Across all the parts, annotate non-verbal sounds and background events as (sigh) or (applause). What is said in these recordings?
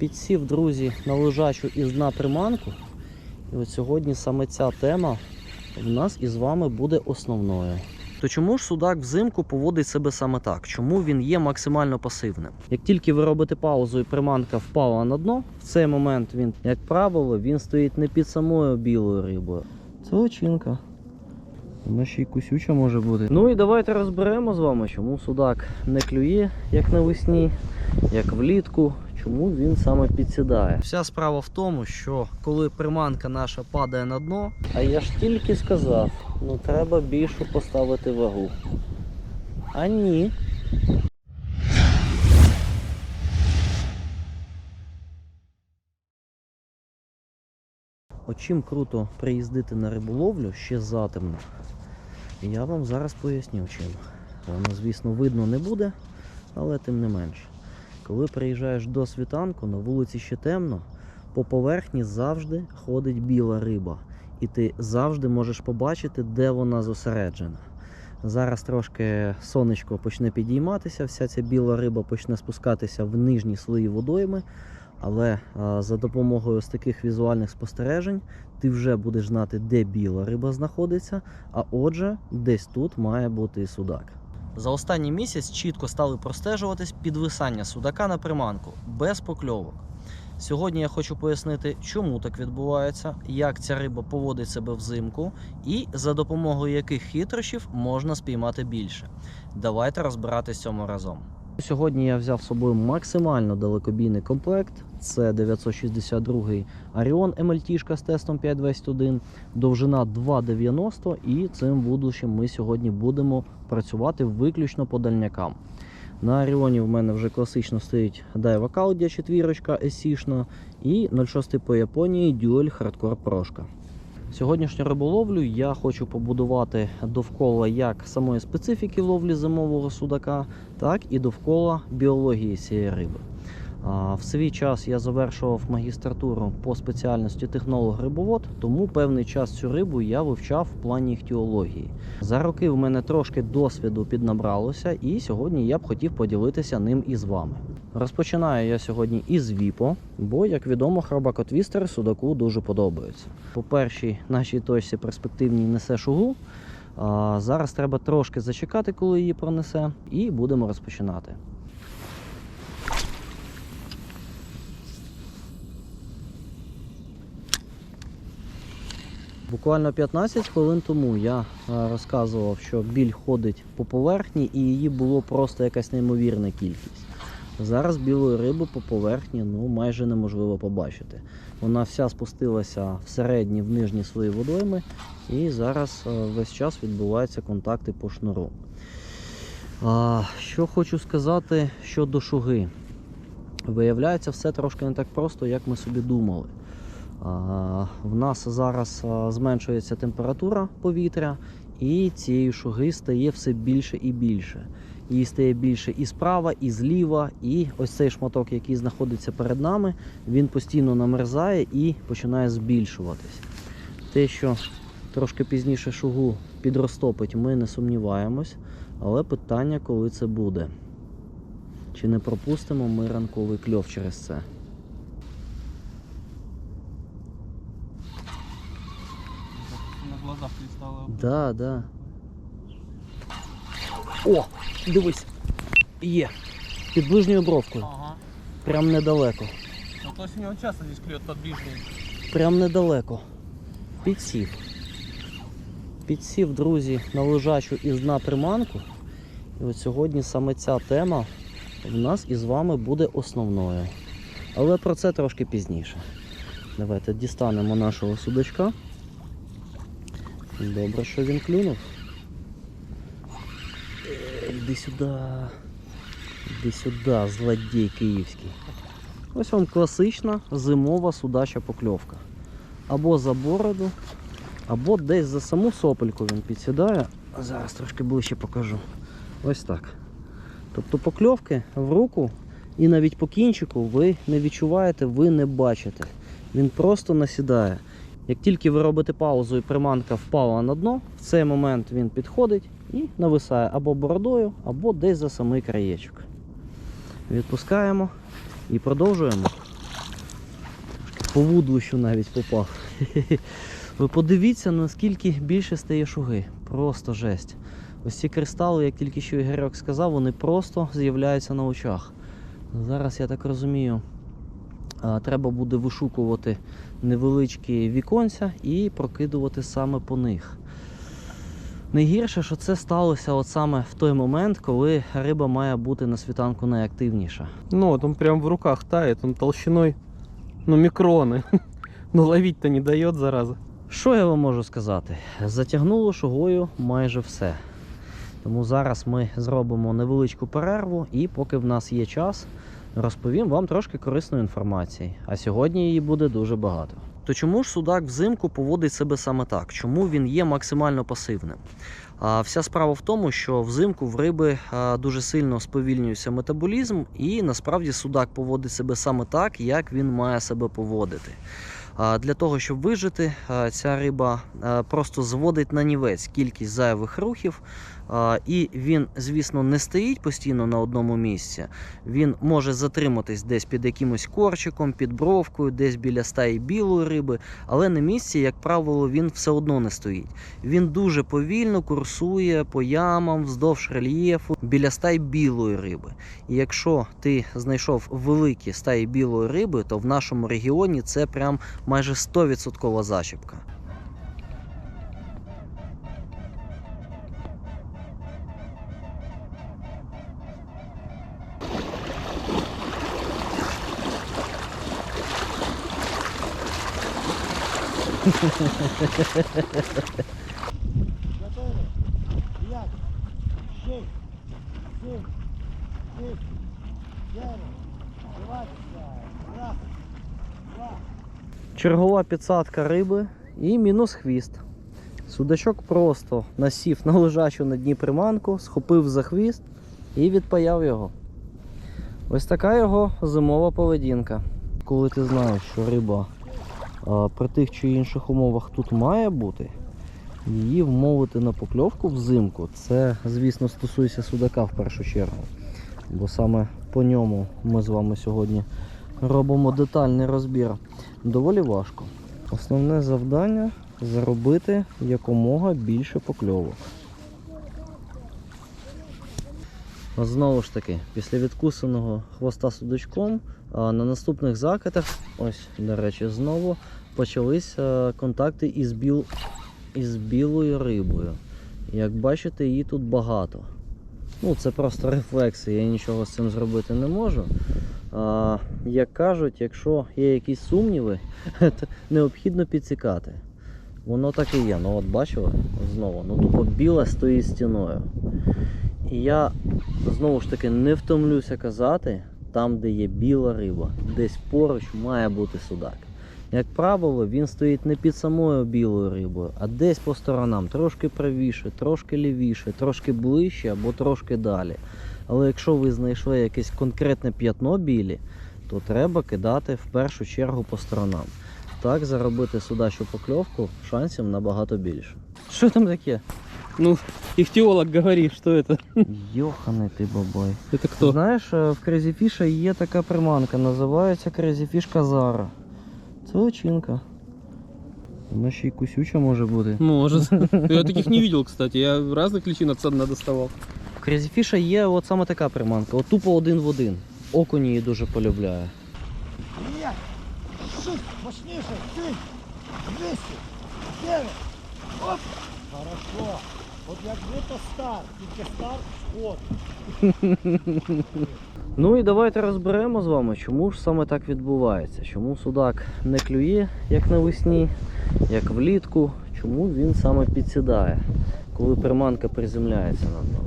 Підсів, друзі, на лежачу із дна приманку. І от сьогодні саме ця тема в нас із вами буде основною. То чому ж судак взимку поводить себе саме так? Чому він є максимально пасивним? Як тільки ви робите паузу і приманка впала на дно, в цей момент він, як правило, він стоїть не під самою білою рибою. Це очинка. Вона ще й кусюча може бути. Ну і давайте розберемо з вами, чому судак не клює, як навесні, як влітку, чому він саме підсідає. Вся справа в тому, що коли приманка наша падає на дно, а я ж тільки сказав, ну треба більше поставити вагу. А ні. Чим круто приїздити на риболовлю ще затемно. Я вам зараз поясню чим. Воно, звісно, видно не буде, але тим не менше. Коли приїжджаєш до світанку, на вулиці ще темно, по поверхні завжди ходить біла риба. І ти завжди можеш побачити, де вона зосереджена. Зараз трошки сонечко почне підійматися, вся ця біла риба почне спускатися в нижні слої водойми. Але а, за допомогою ось таких візуальних спостережень ти вже будеш знати, де біла риба знаходиться, а отже, десь тут має бути і судак. За останній місяць чітко стали простежуватись підвисання судака на приманку без покльовок. Сьогодні я хочу пояснити, чому так відбувається, як ця риба поводить себе взимку і за допомогою яких хитрощів можна спіймати більше. Давайте розбиратись цьому разом. Сьогодні я взяв з собою максимально далекобійний комплект. Це 962 Orion MLT з тестом 521, довжина 2,90 і цим вудлищем ми сьогодні будемо працювати виключно по дальнякам. На Оріоні в мене вже класично стоїть Daiwa Claudia 4 SC і 06 по Японії Dual Hardcore Прошка. Сьогоднішню риболовлю я хочу побудувати довкола як самої специфіки ловлі зимового судака, так і довкола біології цієї риби. В свій час я завершував магістратуру по спеціальності технолог-рибовод, тому певний час цю рибу я вивчав в плані іхтіології. За роки в мене трошки досвіду піднабралося, і сьогодні я б хотів поділитися ним із вами. Розпочинаю я сьогодні із віпо, бо, як відомо, хробакотвістери судаку дуже подобаються. По першій нашій точці перспективній несе шугу. А, Зараз треба трошки зачекати, коли її пронесе, і будемо розпочинати. Буквально 15 хвилин тому я розказував, що біль ходить по поверхні і її було просто якась неймовірна кількість. Зараз білої риби по поверхні ну, майже неможливо побачити. Вона вся спустилася в середні, в нижні свої водойми, і зараз весь час відбуваються контакти по шнуру. А, що хочу сказати щодо шуги. Виявляється, все трошки не так просто, як ми собі думали. А, В нас зараз зменшується температура повітря, і цієї шуги стає все більше і більше. Її стає більше і справа, і зліва. І ось цей шматок, який знаходиться перед нами, він постійно намерзає і починає збільшуватись. Те, що трошки пізніше шугу підростопить, ми не сумніваємось. Але питання, коли це буде. Чи не пропустимо ми ранковий кльов через це? На глазах не стало. Да, да. О, дивись. Є. Під ближньою бровкою. Ага. Прям недалеко. Ну то есть у него часто здесь клюет подвижный. Прям недалеко. Підсів. Підсів, друзі, на лежачу із дна приманку. І от сьогодні саме ця тема в нас із вами буде основною. Але про це трошки пізніше. Давайте дістанемо нашого судачка. Добре, що він клюнув. Іди сюди. Іди сюди, злодій київський. Ось вам класична зимова судача покльовка. Або за бороду, або десь за саму сопельку він підсідає. Зараз трошки ближче покажу. Ось так. Тобто покльовки в руку і навіть по кінчику ви не відчуваєте, ви не бачите. Він просто насідає. Як тільки ви робите паузу і приманка впала на дно, в цей момент він підходить і нависає або бородою, або десь за самий краєчок. Відпускаємо і продовжуємо. по вудлищу навіть попав. (laughs) Ви подивіться, наскільки більше стає шуги. Просто жесть. Ось ці кристали, як тільки що Ігорьок сказав, вони просто з'являються на очах. Зараз я так розумію, треба буде вишукувати невеличкі віконця і прокидувати саме по них. Найгірше, що це сталося от саме в той момент, коли риба має бути на світанку найактивніша. Ну вот он прям в руках тает, он толщиной, ну микроны. (laughs) Но ловить-то не дает, зараза. Що я вам можу сказати? Затягнуло шугою майже все. Тому зараз ми зробимо невеличку перерву і поки в нас є час, розповім вам трошки корисної інформації. А сьогодні її буде дуже багато. То чому ж судак взимку поводить себе саме так? Чому він є максимально пасивним? А, вся справа в тому, що взимку в риби дуже сильно сповільнюється метаболізм, і насправді судак поводить себе саме так, як він має себе поводити. Для того, щоб вижити, ця риба просто зводить на нівець кількість зайвих рухів, і він, звісно, не стоїть постійно на одному місці. Він може затриматись десь під якимось корчиком, під бровкою, десь біля стаї білої риби, але на місці, як правило, він все одно не стоїть. Він дуже повільно курсує по ямам вздовж рельєфу біля стаї білої риби. І якщо ти знайшов великі стаї білої риби, то в нашому регіоні це прям майже 100% зачіпка. Готові? П'ять, шість, сім, вісім, дев'ять, двадцять, раз, два. Чергова підсадка риби і мінус хвіст. Судачок просто насів на лежачу на дні приманку, схопив за хвіст і відпаяв його. Ось така його зимова поведінка. Коли ти знаєш, що риба при тих чи інших умовах тут має бути, її вмовити на покльовку взимку, це, звісно, стосується судака в першу чергу. Бо саме по ньому ми з вами сьогодні робимо детальний розбір. Доволі важко. Основне завдання заробити якомога більше покльовок. Знову ж таки, після відкусаного хвоста судочком, а на наступних закатах, ось, до речі, знову почалися контакти із, біл... із білою рибою. Як бачите, її тут багато. Ну, це просто рефлекси, я нічого з цим зробити не можу. А, як кажуть, якщо є якісь сумніви, (laughs) то необхідно підсікати. Воно так і є. Ну от бачили знову, ну тупо біла стоїть стіною. І я знову ж таки не втомлюся казати, там, де є біла риба, десь поруч має бути судак. Як правило, він стоїть не під самою білою рибою, а десь по сторонам, трошки правіше, трошки лівіше, трошки ближче або трошки далі. Але якщо ви знайшли якесь конкретне п'ятно білі, то треба кидати в першу чергу по сторонам. Так заробити судачу покльовку шансів набагато більше. Що там таке? Ну, ихтиолог говорит, что это. Йоханий ти бабай. Это кто? Знаєш, е, в Crazy Fish є така приманка, називається Crazy Fish Казара. Це личинка. Вона ще й кусюча може бути. Может. (laughs) Я таких не видел, кстати. Я разных личинок со дна доставал. В Crazy Fish є от саме така приманка, от тупо один в один. Окунь її дуже полюбляє. П'ять, шість, мощніше, сім, двісті, дев'ять. Оп! Хорошо. От якби то старт, тільки старт сход. Ну і давайте розберемо з вами, чому ж саме так відбувається. Чому судак не клює, як навесні, як влітку, чому він саме підсідає, коли приманка приземляється на дно.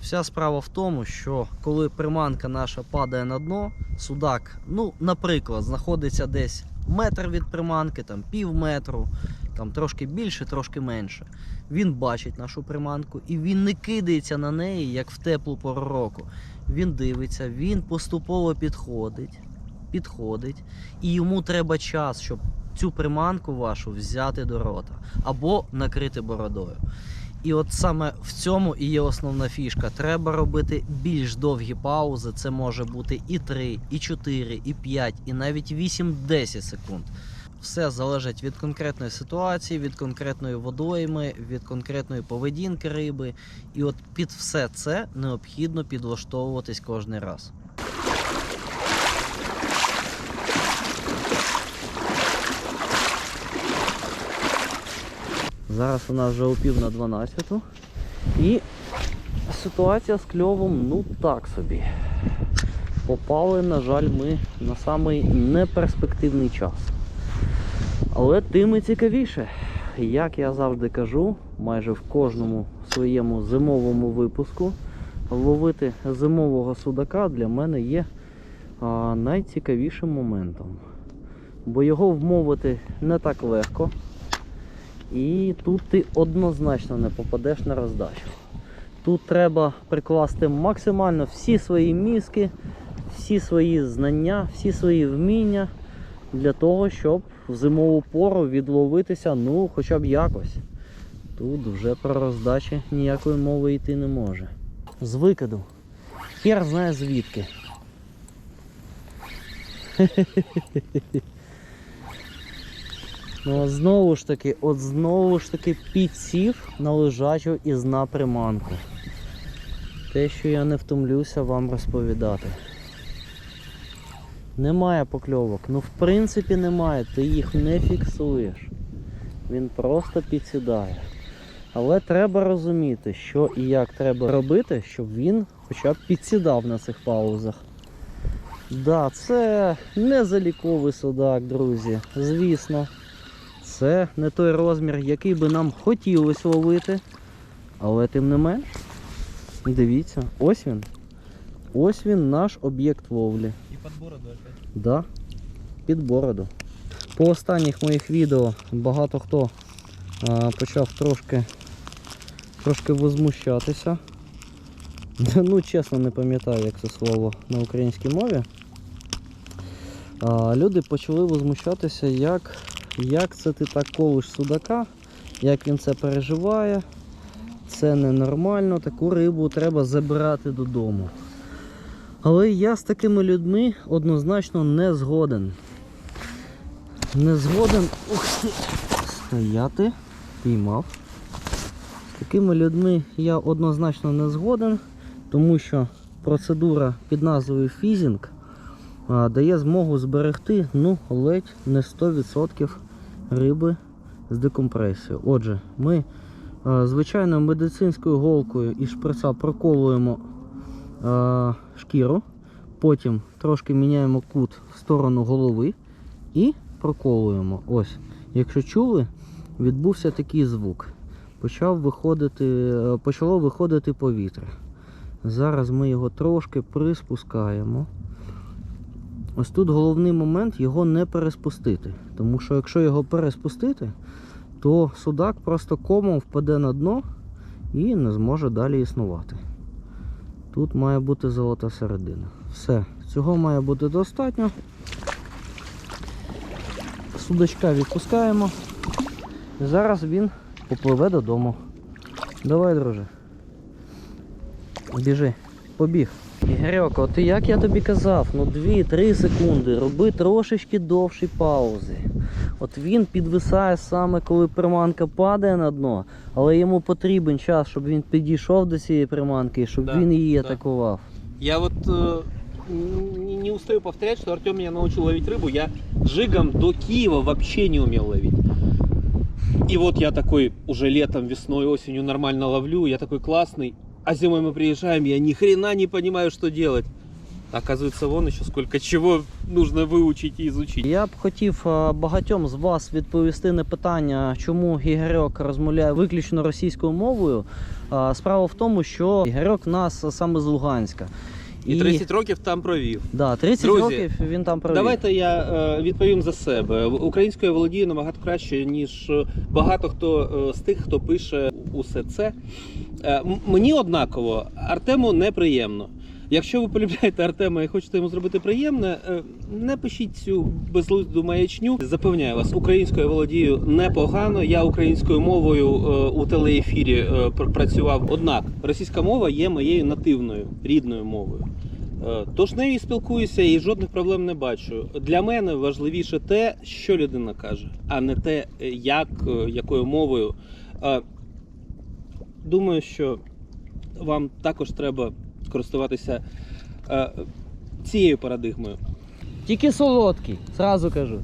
Вся справа в тому, що коли приманка наша падає на дно, судак, ну, наприклад, знаходиться десь метр від приманки, там пів метру, там трошки більше, трошки менше. Він бачить нашу приманку і він не кидається на неї, як в теплу пору року. Він дивиться, він поступово підходить, підходить, і йому треба час, щоб цю приманку вашу взяти до рота або накрити бородою. І от саме в цьому і є основна фішка. Треба робити більш довгі паузи. Це може бути і 3, і 4, і 5, і навіть 8-10 секунд. Все залежить від конкретної ситуації, від конкретної водойми, від конкретної поведінки риби. І от під все це необхідно підлаштовуватись кожен раз. Зараз у нас вже о пів на 12. І ситуація з кльовом, ну так собі. Попали, на жаль, ми на самий неперспективний час. Але тим і цікавіше. Як я завжди кажу, майже в кожному своєму зимовому випуску ловити зимового судака для мене є найцікавішим моментом. Бо його вмовити не так легко. І тут ти однозначно не попадеш на роздачу. Тут треба прикласти максимально всі свої мізки, всі свої знання, всі свої вміння для того, щоб в зимову пору відловитися, ну, хоча б якось. Тут вже про роздачі ніякої мови йти не може. З викиду. Хер знає звідки. Ну, от знову ж таки, от знову ж таки підсів на лежачу із на приманку. Те, що я не втомлюся вам розповідати. Немає покльовок. Ну, в принципі, немає. Ти їх не фіксуєш. Він просто підсідає. Але треба розуміти, що і як треба робити, щоб він хоча б підсідав на цих паузах. Да, це не заліковий судак, друзі. Звісно. Це не той розмір, який би нам хотілося ловити. Але тим не менш, дивіться, ось він. Ось він наш об'єкт ловлі. И под бороду опять. Да, під бороду. По останніх моїх відео багато хто а, почав трошки, трошки возмущатися. (laughs) Ну, чесно, не пам'ятаю, як це слово на українській мові. А, люди почали возмущатися, як, як це ти так колиш судака, як він це переживає. Це ненормально, таку рибу треба забирати додому. Але я з такими людьми однозначно не згоден. Не згоден. Ух! Стояти. Піймав. З такими людьми я однозначно не згоден, тому що процедура під назвою фізінг дає змогу зберегти ну, ледь не 100% риби з декомпресією. Отже, ми звичайною медицинською голкою і шприца проколуємо шкіру, потім трошки міняємо кут в сторону голови і проколуємо. Ось, якщо чули, відбувся такий звук. Почав виходити, е, почало виходити повітря. Зараз ми його трошки приспускаємо. Ось тут головний момент його не переспустити. Тому що якщо його переспустити, то судак просто комом впаде на дно і не зможе далі існувати. Тут має бути золота середина. Все, цього має бути достатньо. Судочка відпускаємо. Зараз він попливе додому. Давай, друже. Біжи, побіг. Ігорьок, от як я тобі казав, ну 2-3 секунди, роби трошечки довші паузи. От він підвисає саме коли приманка падає на дно, але йому потрібен час, щоб він підійшов до цієї приманки і щоб Да, він її да. атакував. Я вот э, не, не устаю повторять, что Артем меня научил ловить рыбу. Я жигом до Киева вообще не умел ловить. И вот я такой уже летом, весной, осенью нормально ловлю, я такой классный. А зимой мы приезжаем, я ни хрена не понимаю, что делать. Оказывается, вон еще сколько чего нужно выучить и изучить. Я б хотів е, багатьом з вас відповісти на питання, чому Ігорьок розмовляє виключно російською мовою. Е, Справа в тому, що Ігорьок нас саме з Луганська. І 30 років там провів. Да, 30 Друзі, років він там провів. Давайте я е, відповім за себе. Українською володію набагато краще, ніж багато хто е, з тих, хто пише усе це. Е, мені однаково, Артему неприємно. Якщо ви полюбляєте Артема і хочете йому зробити приємне, не пишіть цю безглузду маячню. Запевняю вас, українською володію непогано. Я українською мовою е, у телеефірі е, працював. Однак російська мова є моєю нативною рідною мовою. Е, Тож нею спілкуюся і жодних проблем не бачу. Для мене важливіше те, що людина каже, а не те, як, якою мовою. Думаю, що вам також треба користуватися е, цією парадигмою. Тільки солодкий, зразу кажу.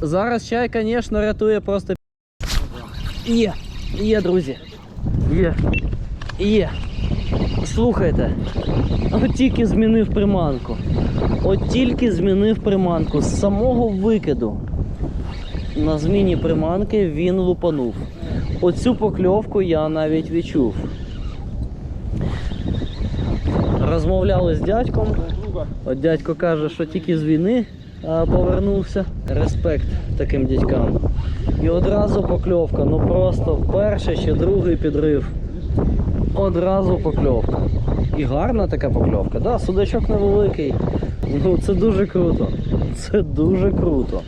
Зараз чай, звісно, рятує просто. Є, є, друзі. Є. Є. Слухайте. От тільки змінив приманку. От тільки змінив приманку. З самого викиду на зміні приманки він лупанув. Оцю покльовку я навіть відчув. Розмовляли з дядьком. От дядько каже, що тільки з війни повернувся. Респект таким дядькам. І одразу покльовка. Ну просто перший чи другий підрив. Одразу покльовка. І гарна така покльовка. Да, судачок невеликий. Ну це дуже круто. Це дуже круто.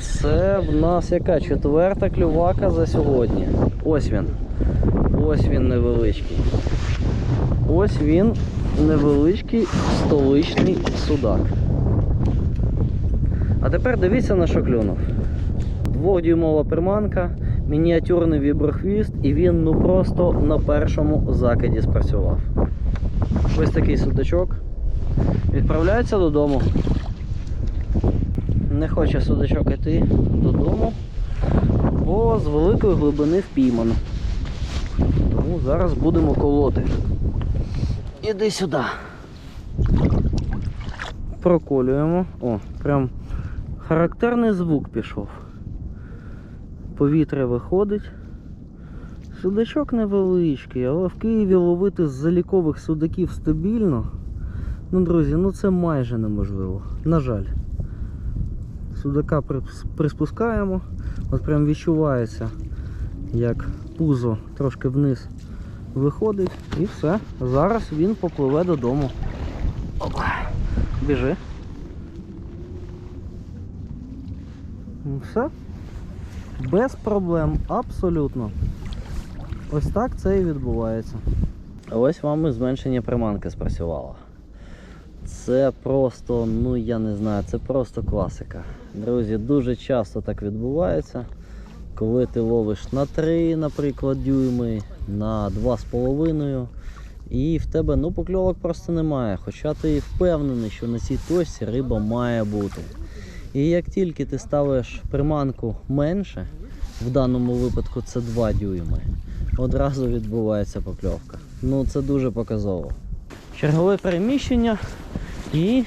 Це в нас яка четверта клювака за сьогодні. Ось він. Ось він невеличкий. Ось він невеличкий столичний судак. А тепер дивіться на що клюнув. Двохдюймова приманка, мініатюрний віброхвіст, і він ну просто на першому закиді спрацював. Ось такий судачок. Відправляється додому. Не хоче судачок йти додому, бо з великої глибини впіймано. Тому зараз будемо колоти. Іди сюди. Проколюємо. О, прям характерний звук пішов. Повітря виходить. Судачок невеличкий, але в Києві ловити з залікових судаків стабільно. Ну, друзі, ну це майже неможливо. На жаль. Судака приспускаємо. От прям відчувається, як пузо трошки вниз виходить і все. Зараз він попливе додому. Опа. Біжи. Ну, Все. Без проблем, абсолютно. Ось так це і відбувається. Ось вам і зменшення приманки спрацювало. Це просто, ну я не знаю, це просто класика. Друзі, дуже часто так відбувається. Коли ти ловиш на 3, наприклад, дюйми, на 2,5 і в тебе ну, покльовок просто немає. Хоча ти впевнений, що на цій точці риба має бути. І як тільки ти ставиш приманку менше, в даному випадку це 2 дюйми, одразу відбувається покльовка. Ну це дуже показово. Чергове переміщення і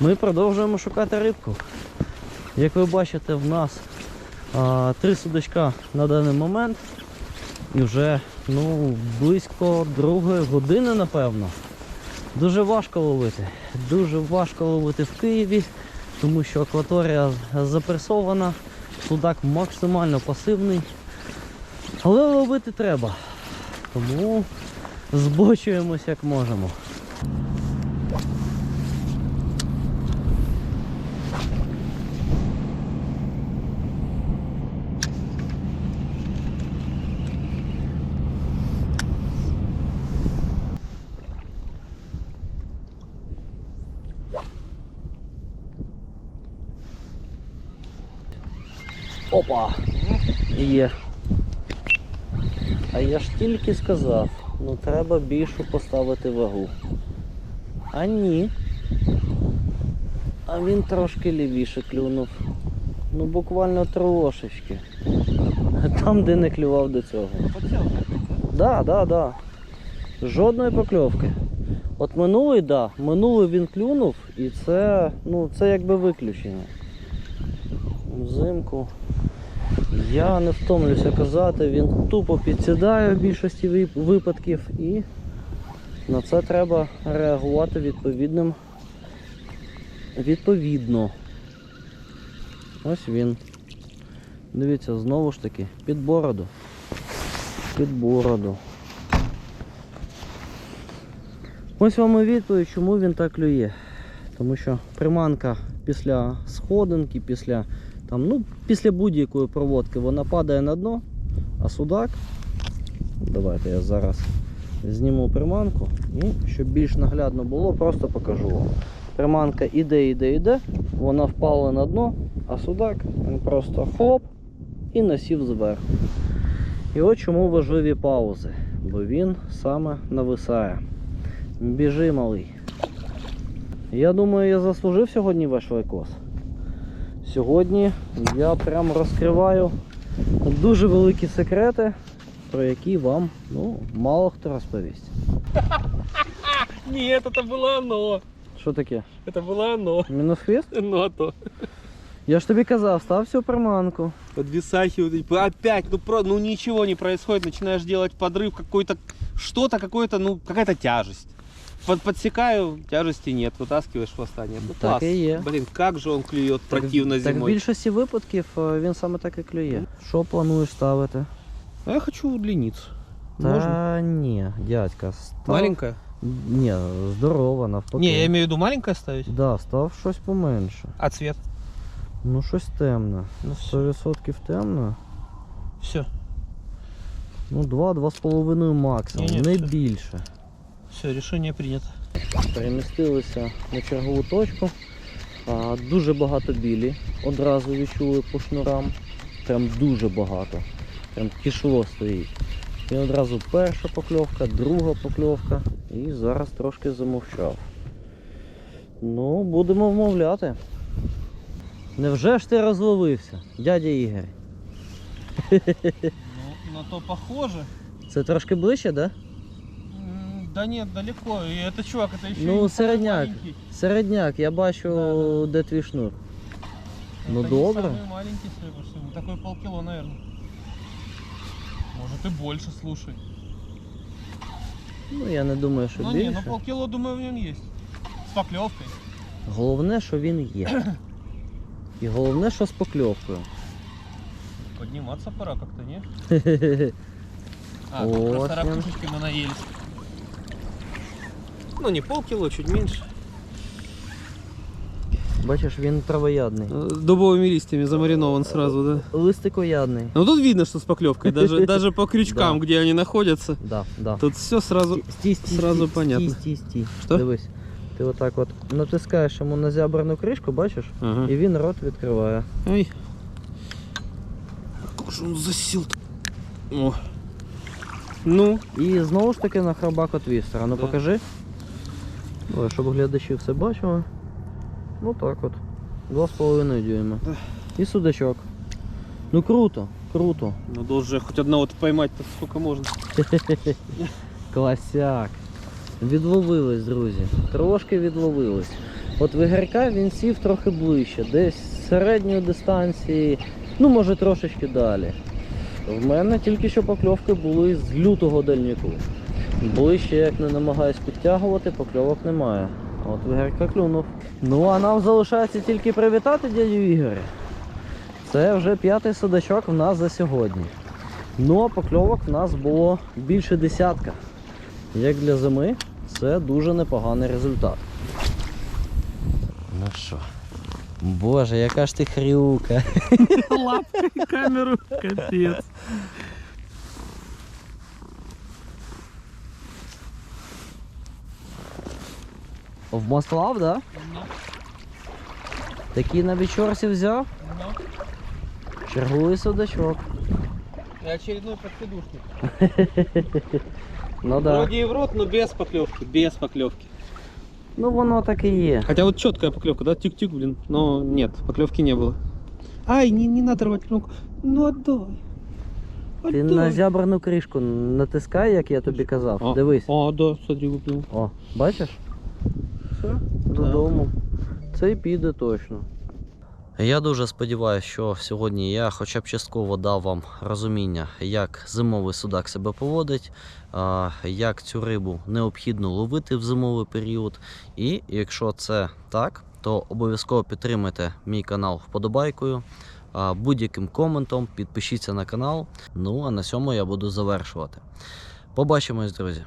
ми продовжуємо шукати рибку. Як ви бачите, в нас три судачка на даний момент. І вже ну, близько другої години, напевно. Дуже важко ловити. Дуже важко ловити в Києві, тому що акваторія запресована, судак максимально пасивний. Але ловити треба. Тому збочуємось як можемо. Опа! Є. А я ж тільки сказав, ну треба більшу поставити вагу. А ні. А він трошки лівіше клюнув. Ну буквально трошечки. (laughs) Там, де не клював до цього. Да, да, да. Жодної покльовки. От минулий, да, минулий він клюнув і це, ну, це якби виключення. Взимку. Я не втомлюся казати, він тупо підсідає в більшості випадків і на це треба реагувати відповідним. Відповідно. Ось він. Дивіться, знову ж таки, під бороду. Під бороду. Ось вам і відповідь, чому він так клює. Тому що приманка після сходинки, після, там, ну, після будь-якої проводки вона падає на дно, а судак. Давайте я зараз зніму приманку і щоб більш наглядно було, просто покажу вам. Приманка іде, іде, іде, вона впала на дно, а судак він просто хлоп і насів зверху. І от чому важливі паузи, бо він саме нависає. Біжи, малий. Я думаю, я заслужив сьогодні ваш лайкос. Сьогодні я прям розкриваю дуже великі секрети, про які вам ну, мало хто розповість. (laughs) Нет, это было оно. Що таке? Это было оно. Мінус хвіст? (laughs) Ну а то. Я ж тобі казав, став всю приманку. Подвисахивают. Опять, ну, про, ну ничего не происходит. Начинаешь делать подрыв какой-то, что-то, какое-то, ну, какая-то тяжесть. Под, подсекаю, тяжести нет, вытаскиваешь хвоста нет. Ну, Так класс. и е. Блин, как же он клюет противно так, так в зимой. більшості випадків е, він саме так і клює. Що плануєш ставити? А я хочу удлиниться. Можно? Та ні, дядька, став... Маленькая? Ні, здорова, навпаки. Не, я имею в виду маленькая ставить. Да, став щось поменше. А цвет? Ну щось темне. Ну все. 100% темне. Все, Ну 2-2,5 максимум, Ні-ні, не все. більше. Все, решение принято. Перемістилися на чергову точку. А, дуже багато білі. Одразу відчули по шнурам. Прям дуже багато. Прям кишло стоїть. І одразу перша покльовка, друга покльовка. І зараз трошки замовчав. Ну, будемо вмовляти. Невже ж ти розловився, дядя Ігор? Ну, на то похоже. Це трошки ближче, так? Да? М, Да нет, далеко. И это чувак, это еще Ну, середняк. маленький. Середняк, я бачу, Да, де твій шнур. Ну, Это не добре. самый маленький, судя по всему. Такой полкило, наверное. Может и больше, слушай. Ну, я не думаю, що ну не, більше. ну полкило, думаю, в нем есть. С поклевкой. Головне, що він є. (coughs) І головне, що з покльовкою. Подниматься пора как-то, не? (laughs) А, Вот просто он. ракушечки мы наелись. Ну не полкило, чуть меньше. Бачиш, він травоядний. Дубовыми листьями замаринован сразу, да? Листикоядний. Ну тут видно, что с поклевкой, даже, (laughs) даже по крючкам, где они находятся. Да, да. Тут все сразу. Стій, стій, сразу стій, понятно. Стій, стій, стій. Що? Дивись. Ти отак от натискаєш йому на зябрану кришку, бачиш? Ага. І він рот відкриває. Ай. Как же он засел О. Ну, І знову ж таки на хробак от вістера. Ну Да. покажи. Ой, щоб глядачі все бачили. Ну так от. Два з половиною дюйма. Да. І судачок. Ну круто, круто. надо уже хоть одного поймать-то сколько можно. (laughs) Класяк. Відловились, друзі. Трошки відловились. От вигірка він сів трохи ближче, десь з середньої дистанції, ну може трошечки далі. В мене тільки що покльовки були з лютого дальніку. Ближче, як не намагаюсь підтягувати, покльовок немає. А От вигірка клюнув. Ну а нам залишається тільки привітати дядю Ігоря. Це вже п'ятий судачок в нас за сьогодні. Ну а покльовок в нас було більше десятка. Як для зими, це дуже непоганий результат. Ну що? Боже, яка ж ти хрюка. Лапкой камеру, капец. В Мослав, да? Такий на вечорці взяв. Черговий судачок. И очередной подкидушник. (laughs) Ну да. Вроде и в рот, но без поклевки, без поклевки. Ну воно так і є. Хотя вот четкая поклевка, да, тик-тик, блин, но нет, поклевки не было. Ай, не, не надо рвать руку. Ну отдай. Ти на зябрану кришку натискай, як я тобі казав. О, Дивись. О, да, смотри, выплюнул. О, бачиш? Все? Додому. Це й піде точно. Я дуже сподіваюся, що сьогодні я хоча б частково дав вам розуміння, як зимовий судак себе поводить, як цю рибу необхідно ловити в зимовий період. І якщо це так, то обов'язково підтримайте мій канал вподобайкою, будь-яким коментом, підпишіться на канал. Ну а на цьому я буду завершувати. Побачимось, друзі!